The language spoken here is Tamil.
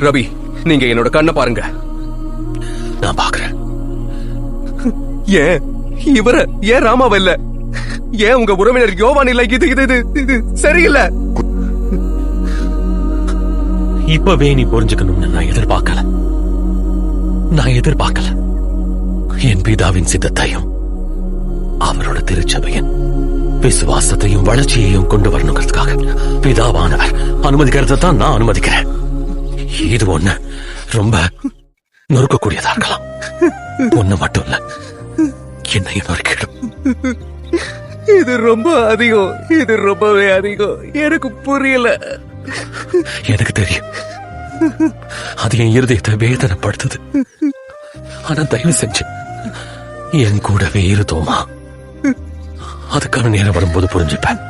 ரவி நீங்க என்னோட கண்ணை பாருங்க. நான் பாக்குறேன் ஏன்? இவர ஏன் ராமாவ இல்ல? ஏன் உங்க உறவினர் யோவான் இல்ல? இது இது இது சரியில்லை. இப்பவே நீ புரிஞ்சுக்கணும்னு நான் எதிர்பார்க்கல. நான் எதிர்பார்க்கல. என் பிதாவின் சித்தத்தையும் அவரோட திருச்சபையின் விசுவாசத்தையும் வளர்ச்சியையும் கொண்டு வரணுங்கிறதுக்காக பிதாவானவர் அனுமதிக்கிறத தான் நான் அனுமதிக்கிறேன். இது ஒண்ணு. ரொம்ப நொறுக்கக்கூடியதா இருக்கலாம். ஒண்ணு மட்டும் இல்ல. என்னையும் நொறுக்கிடும் இது ரொம்ப அதிகம். இது ரொம்பவே அதிகம். எனக்கு புரியல. எனக்கு தெரியும். அது என் இருதயத்தை வேதனைப்படுத்துது. ஆனா தயவு செஞ்சு என் கூடவே இரு தோமா அதுக்கான நேரம் வரும்போது புரிஞ்சுப்பேன்.